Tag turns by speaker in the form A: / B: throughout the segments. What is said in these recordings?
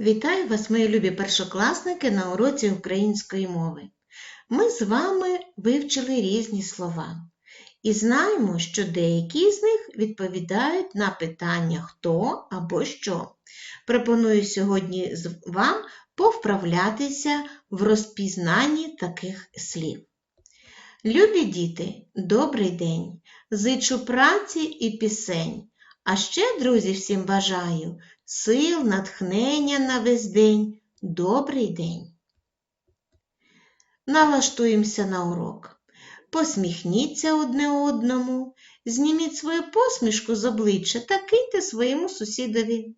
A: Вітаю вас, мої любі першокласники, на уроці української мови. Ми з вами вивчили різні слова і знаємо, що деякі з них відповідають на питання хто або що. Пропоную сьогодні вам повправлятися в розпізнанні таких слів. Любі діти, добрий день! Зичу праці і пісень. А ще, друзі, всім бажаю сил, натхнення на весь день. Добрий день. Налаштуємося на урок. Посміхніться одне одному, зніміть свою посмішку з обличчя та киньте своєму сусідові.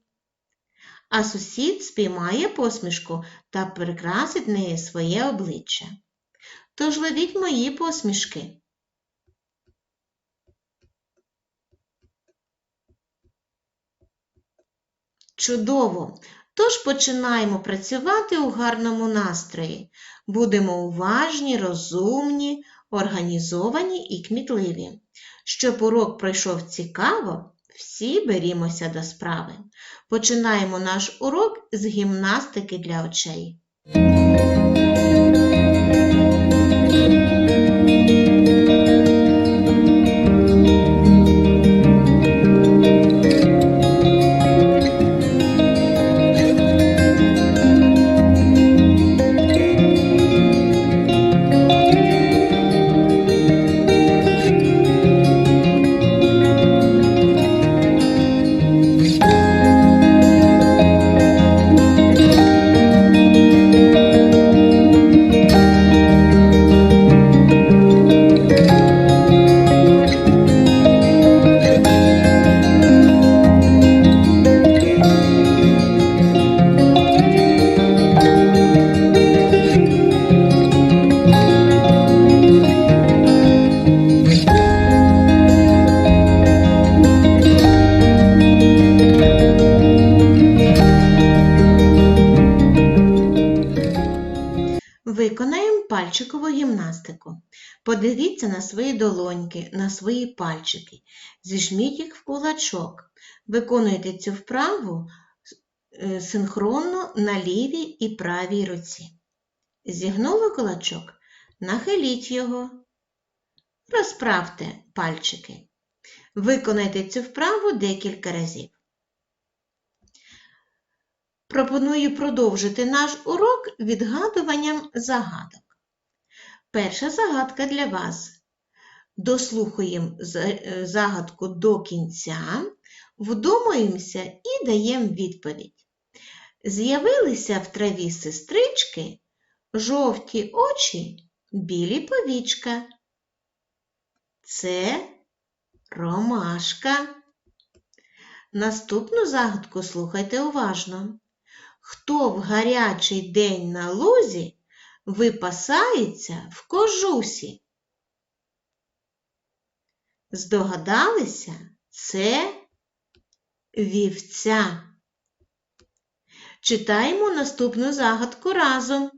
A: А сусід спіймає посмішку та прикрасить нею своє обличчя. Тож ловіть мої посмішки. Чудово! Тож починаємо працювати у гарному настрої. Будемо уважні, розумні, організовані і кмітливі. Щоб урок пройшов цікаво, всі берімося до справи. Починаємо наш урок з гімнастики для очей. Пальчикову гімнастику. Подивіться на свої долоньки, на свої пальчики. Зіжміть їх в кулачок. Виконуйте цю вправу е, синхронно на лівій і правій руці. Зігнули кулачок, нахиліть його. Розправте пальчики. Виконайте цю вправу декілька разів. Пропоную продовжити наш урок відгадуванням загадок. Перша загадка для вас. Дослухаємо загадку до кінця, вдумаємося і даємо відповідь. З'явилися в траві сестрички, жовті очі, білі повічка. Це ромашка. Наступну загадку слухайте уважно. Хто в гарячий день на лузі випасається в кожусі? Здогадалися? Це вівця. Читаємо наступну загадку разом.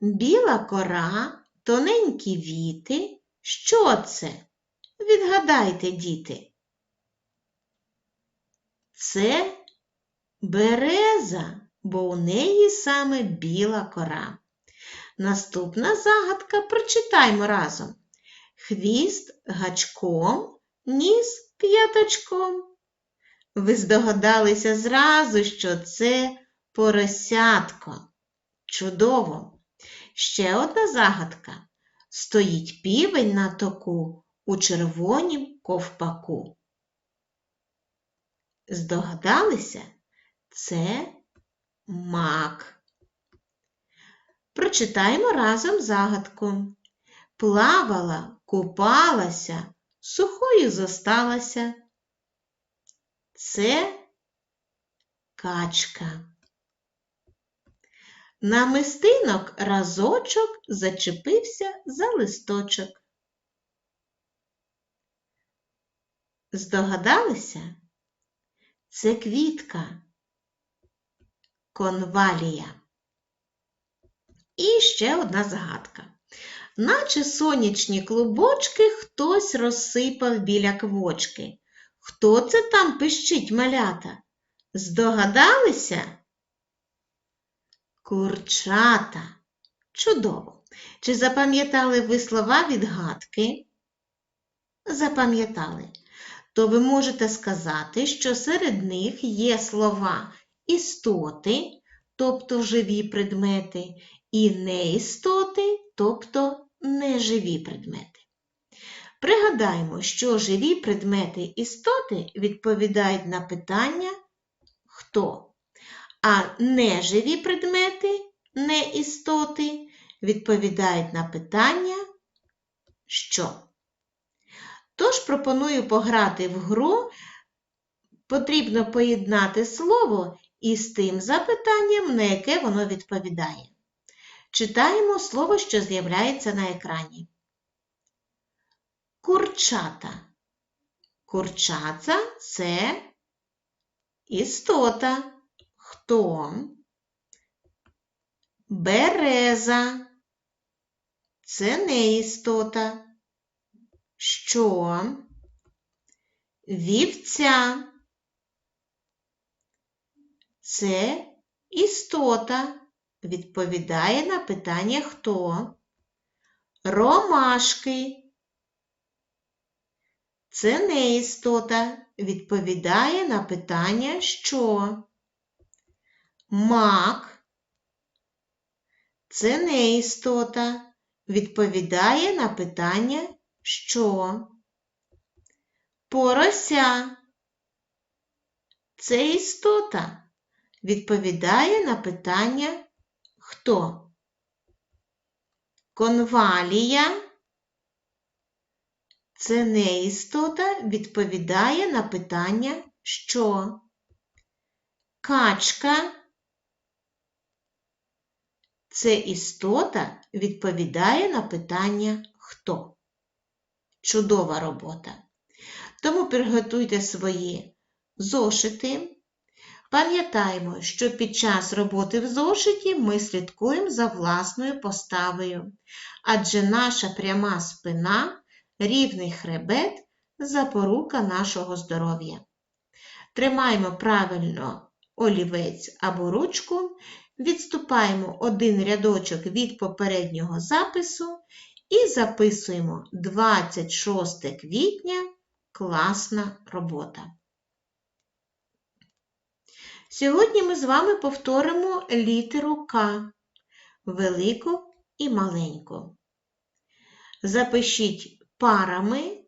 A: Біла кора, тоненькі віти. Що це? Відгадайте, діти. Це береза, бо у неї саме біла кора. Наступна загадка прочитаймо разом. Хвіст гачком, ніс п'ятачком. Ви здогадалися зразу, що це поросятко. Чудово! Ще одна загадка. Стоїть півень на току у червонім ковпаку. Здогадалися? Це мак. Прочитаємо разом загадку. Плавала, купалася, сухою зосталася. Це качка. Намистинок разочок зачепився за листочок. Здогадалися? Це квітка. Конвалія. І ще одна загадка. Наче сонячні клубочки хтось розсипав біля квочки. Хто це там пищить малята? Здогадалися? Курчата. Чудово. Чи запам'ятали ви слова відгадки? Запам'ятали. То ви можете сказати, що серед них є слова істоти, тобто живі предмети, і неістоти, тобто неживі предмети. Пригадаємо, що живі предмети істоти відповідають на питання хто, а неживі предмети, неістоти відповідають на питання що. Тож пропоную пограти в гру, потрібно поєднати слово із тим запитанням, на яке воно відповідає. Читаємо слово, що з'являється на екрані. Курчата. Курчата це істота. Хто? Береза. Це не істота. Що? Вівця. Це істота. Відповідає на питання хто? Ромашки. Це не істота. Відповідає на питання що? Мак. Це не істота. Відповідає на питання що? Порося. Це істота. Відповідає на питання хто? Конвалія. Це не істота відповідає на питання що? Качка. Це істота відповідає на питання хто. Чудова робота. Тому приготуйте свої зошити. Пам'ятаємо, що під час роботи в зошиті ми слідкуємо за власною поставою, адже наша пряма спина, рівний хребет запорука нашого здоров'я. Тримаємо правильно олівець або ручку, відступаємо один рядочок від попереднього запису і записуємо 26 квітня класна робота. Сьогодні ми з вами повторимо літеру К, велику і маленьку. Запишіть парами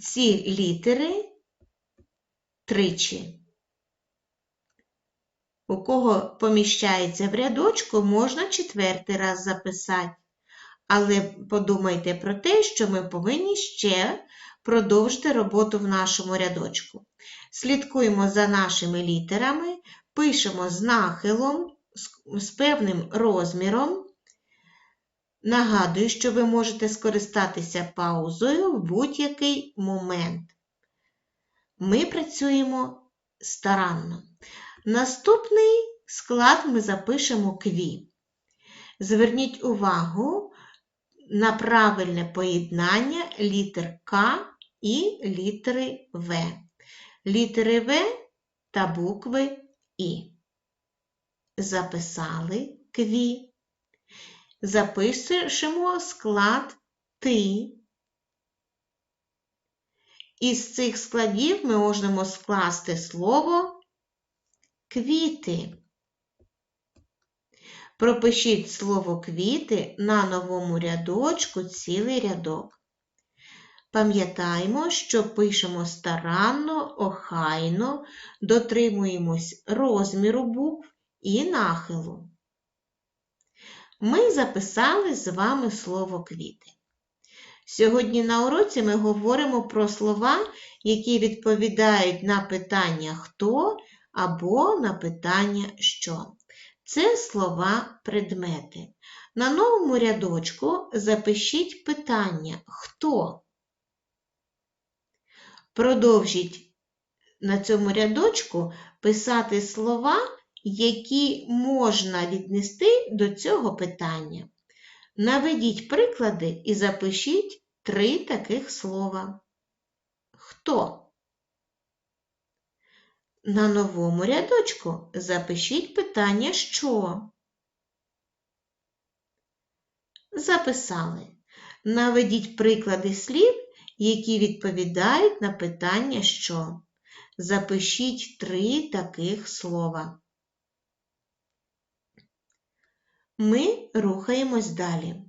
A: ці літери тричі. У кого поміщається в рядочку, можна четвертий раз записати. Але подумайте про те, що ми повинні ще продовжити роботу в нашому рядочку. Слідкуємо за нашими літерами, пишемо з нахилом, з певним розміром. Нагадую, що ви можете скористатися паузою в будь-який момент. Ми працюємо старанно. Наступний склад ми запишемо кві. Зверніть увагу на правильне поєднання літер К і літери В. Літери В та букви І. Записали кві. Запишемо склад Ти. Із цих складів ми можемо скласти слово квіти. Пропишіть слово квіти на новому рядочку цілий рядок. Пам'ятаємо, що пишемо старанно, охайно, дотримуємось розміру букв і нахилу. Ми записали з вами слово квіти. Сьогодні на уроці ми говоримо про слова, які відповідають на питання хто або на питання що. Це слова предмети. На новому рядочку запишіть питання хто. Продовжіть на цьому рядочку писати слова, які можна віднести до цього питання. Наведіть приклади і запишіть три таких слова. Хто? На новому рядочку запишіть питання що. Записали. Наведіть приклади слів, які відповідають на питання що. Запишіть три таких слова. Ми рухаємось далі.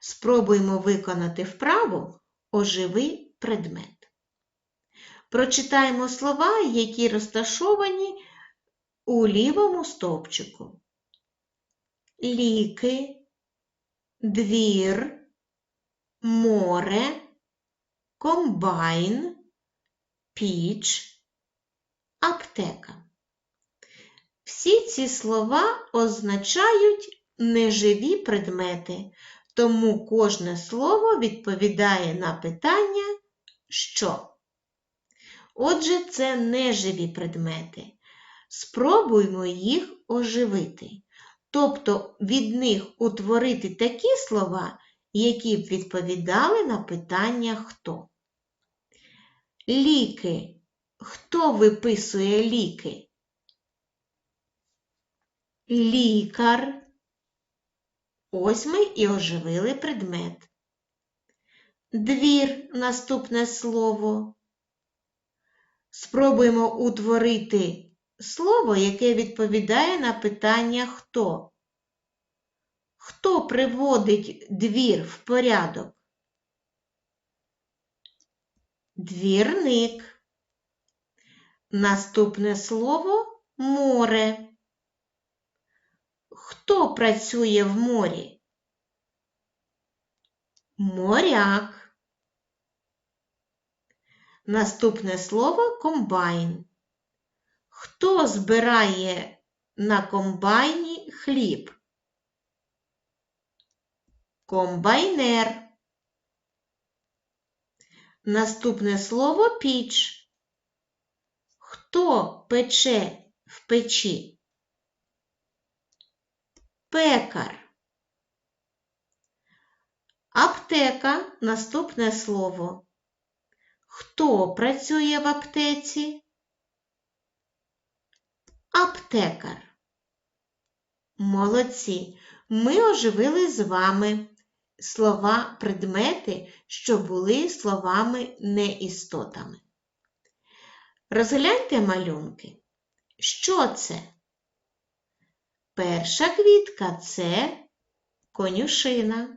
A: Спробуємо виконати вправу оживи предмет. Прочитаємо слова, які розташовані у лівому стовпчику. Ліки, двір, море, комбайн, піч, аптека. Всі ці слова означають неживі предмети, тому кожне слово відповідає на питання що. Отже, це неживі предмети. Спробуймо їх оживити, тобто від них утворити такі слова, які б відповідали на питання хто. Ліки. Хто виписує ліки? Лікар. Ось ми і оживили предмет. Двір наступне слово. Спробуємо утворити слово, яке відповідає на питання хто. Хто приводить двір в порядок? Двірник. Наступне слово море. Хто працює в морі? Моряк. Наступне слово комбайн. Хто збирає на комбайні хліб? Комбайнер. Наступне слово піч. Хто пече в печі? Пекар. Аптека наступне слово. Хто працює в аптеці? Аптекар. Молодці. Ми оживили з вами слова предмети, що були словами неістотами. Розгляньте малюнки. Що це? Перша квітка це конюшина.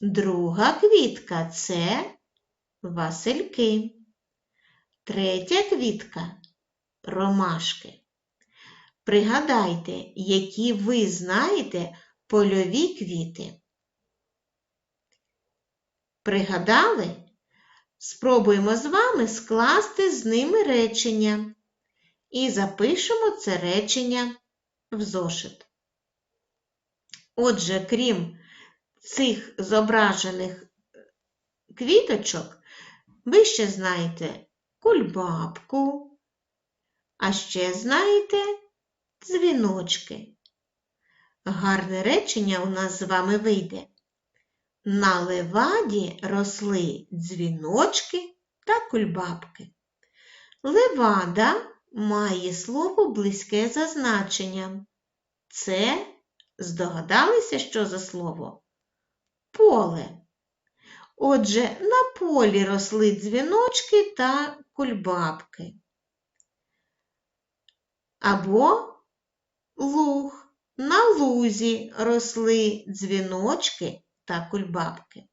A: Друга квітка це васильки. Третя квітка ромашки. Пригадайте, які ви знаєте польові квіти. Пригадали? Спробуємо з вами скласти з ними речення і запишемо це речення в зошит. Отже, крім цих зображених квіточок, ви ще знаєте кульбабку, а ще знаєте дзвіночки. Гарне речення у нас з вами вийде. На леваді росли дзвіночки та кульбабки. Левада має слово близьке за значенням. Це здогадалися, що за слово? Поле. Отже, на полі росли дзвіночки та кульбабки. Або луг. На лузі росли дзвіночки та кульбабки.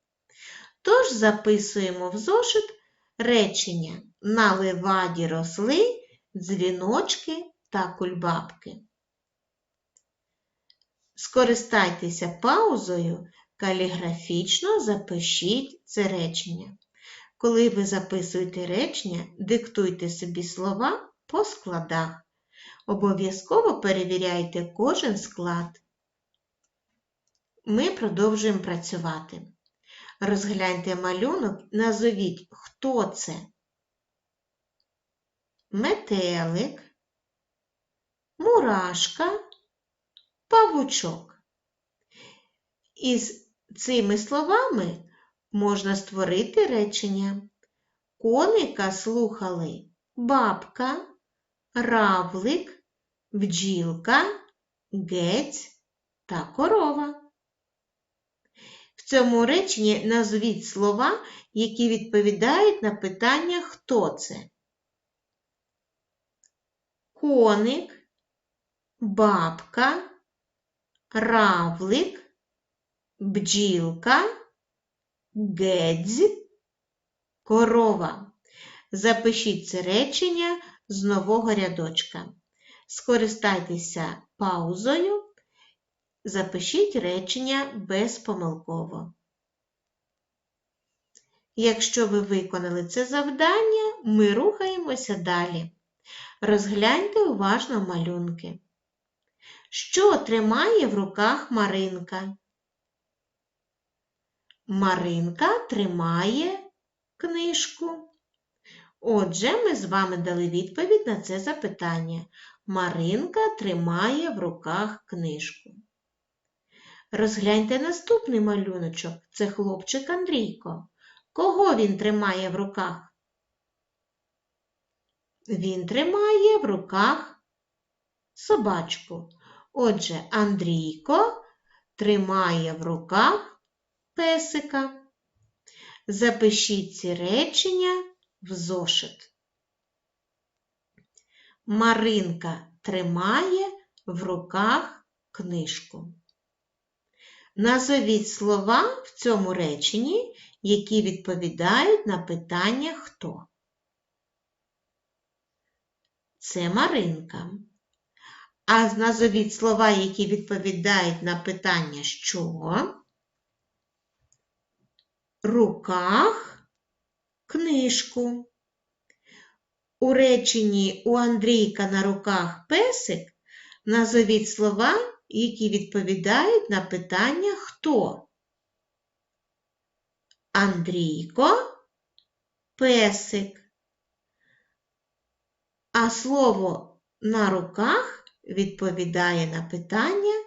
A: Тож записуємо в зошит речення на леваді росли дзвіночки та кульбабки. Скористайтеся паузою, каліграфічно запишіть це речення. Коли ви записуєте речення, диктуйте собі слова по складах. Обов'язково перевіряйте кожен склад. Ми продовжуємо працювати. Розгляньте малюнок, назовіть, хто це. Метелик, мурашка, павучок. Із цими словами можна створити речення. Коника слухали бабка, равлик, бджілка, гець та корова. В цьому реченні назвіть слова, які відповідають на питання «Хто це?». Коник, бабка, равлик, бджілка, гедзь, корова. Запишіть це речення з нового рядочка. Скористайтеся паузою, запишіть речення безпомилково. Якщо ви виконали це завдання, ми рухаємося далі. Розгляньте уважно малюнки. Що тримає в руках Маринка? Маринка тримає книжку. Отже, ми з вами дали відповідь на це запитання. Маринка тримає в руках книжку. Розгляньте наступний малюночок. Це хлопчик Андрійко. Кого він тримає в руках? Він тримає в руках собачку. Отже, Андрійко тримає в руках песика. Запишіть ці речення в зошит. Маринка тримає в руках книжку. Назовіть слова в цьому реченні, які відповідають на питання хто. Це Маринка. А назовіть слова, які відповідають на питання що? Руках книжку. У реченні у Андрійка на руках песик назовіть слова, які відповідають на питання хто? Андрійко, песик. А слово на руках відповідає на питання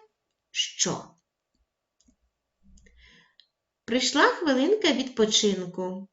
A: що? Прийшла хвилинка відпочинку.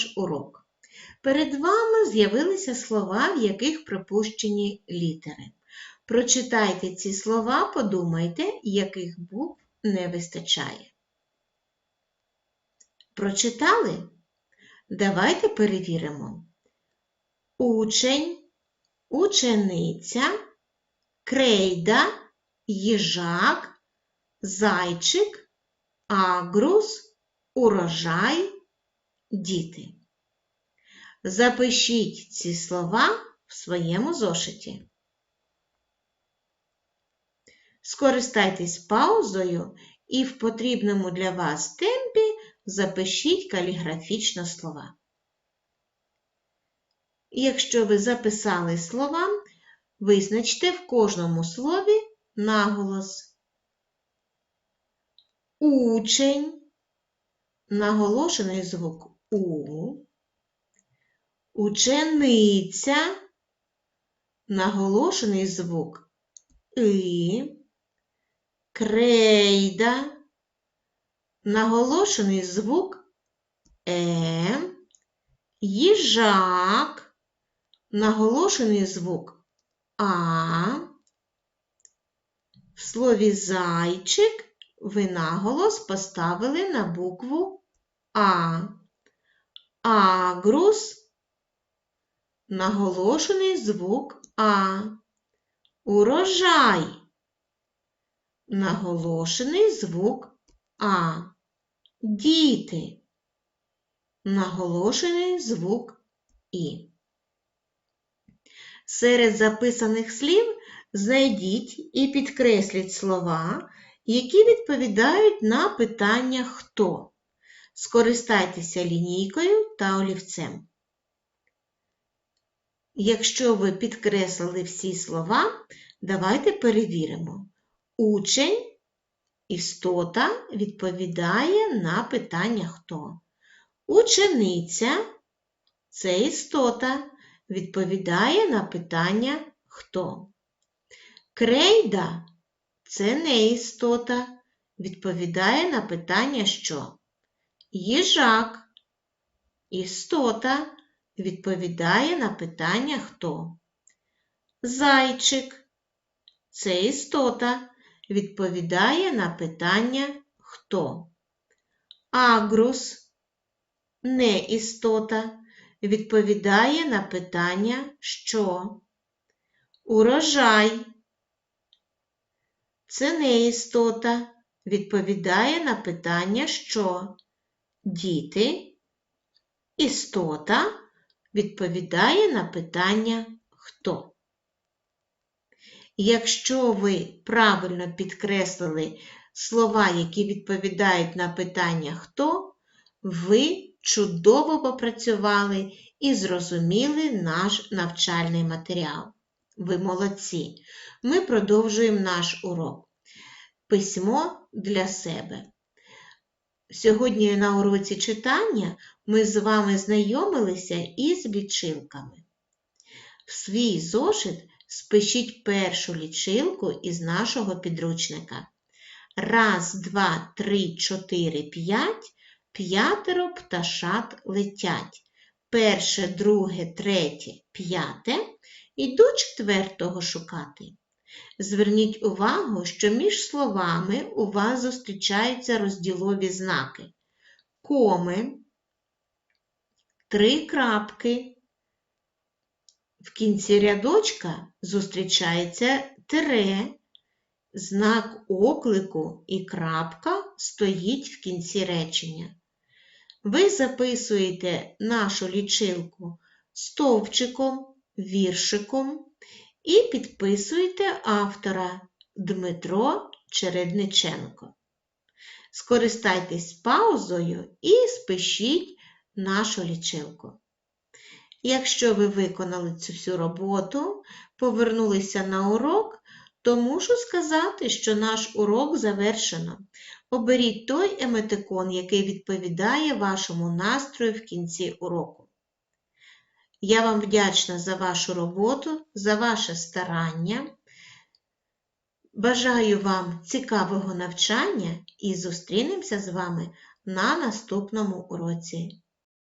A: Наш урок. Перед вами з'явилися слова, в яких припущені літери. Прочитайте ці слова, подумайте, яких букв не вистачає. Прочитали? Давайте перевіримо. Учень, учениця, крейда, їжак, зайчик, агрус, урожай, діти. Запишіть ці слова в своєму зошиті. Скористайтесь паузою і в потрібному для вас темпі запишіть каліграфічно слова. Якщо ви записали слова, визначте в кожному слові наголос. Учень, наголошений звук У, учениця, наголошений звук И, крейда, наголошений звук Е, їжак, наголошений звук А. В слові зайчик ви наголос поставили на букву А. Агрус наголошений звук А. Урожай. Наголошений звук А. Діти. Наголошений звук І. Серед записаних слів знайдіть і підкресліть слова, які відповідають на питання хто. Скористайтеся лінійкою та олівцем. Якщо ви підкреслили всі слова, давайте перевіримо. Учень, істота відповідає на питання хто. Учениця це істота відповідає на питання хто. Крейда це не істота відповідає на питання що. Їжак істота відповідає на питання хто. Зайчик це істота відповідає на питання хто. Агрус не істота відповідає на питання що. Урожай це не істота відповідає на питання що. Діти істота відповідає на питання хто. Якщо ви правильно підкреслили слова, які відповідають на питання хто, ви чудово попрацювали і зрозуміли наш навчальний матеріал. Ви молодці! Ми продовжуємо наш урок. Письмо для себе. Сьогодні на уроці читання ми з вами знайомилися із лічилками. В свій зошит спишіть першу лічилку із нашого підручника. Раз, два, три, чотири, п'ять. П'ятеро пташат летять. Перше, друге, третє, п'яте. Іду четвертого шукати. Зверніть увагу, що між словами у вас зустрічаються розділові знаки. Коми, три крапки. В кінці рядочка зустрічається тире, знак оклику і крапка стоїть в кінці речення. Ви записуєте нашу лічилку стовпчиком, віршиком і підписуєте автора Дмитро Чередниченко. Скористайтесь паузою і спишіть нашу лічилку. Якщо ви виконали цю всю роботу, повернулися на урок, то мушу сказати, що наш урок завершено. Оберіть той еметикон, який відповідає вашому настрою в кінці уроку. Я вам вдячна за вашу роботу, за ваше старання. Бажаю вам цікавого навчання і зустрінемося з вами на наступному уроці.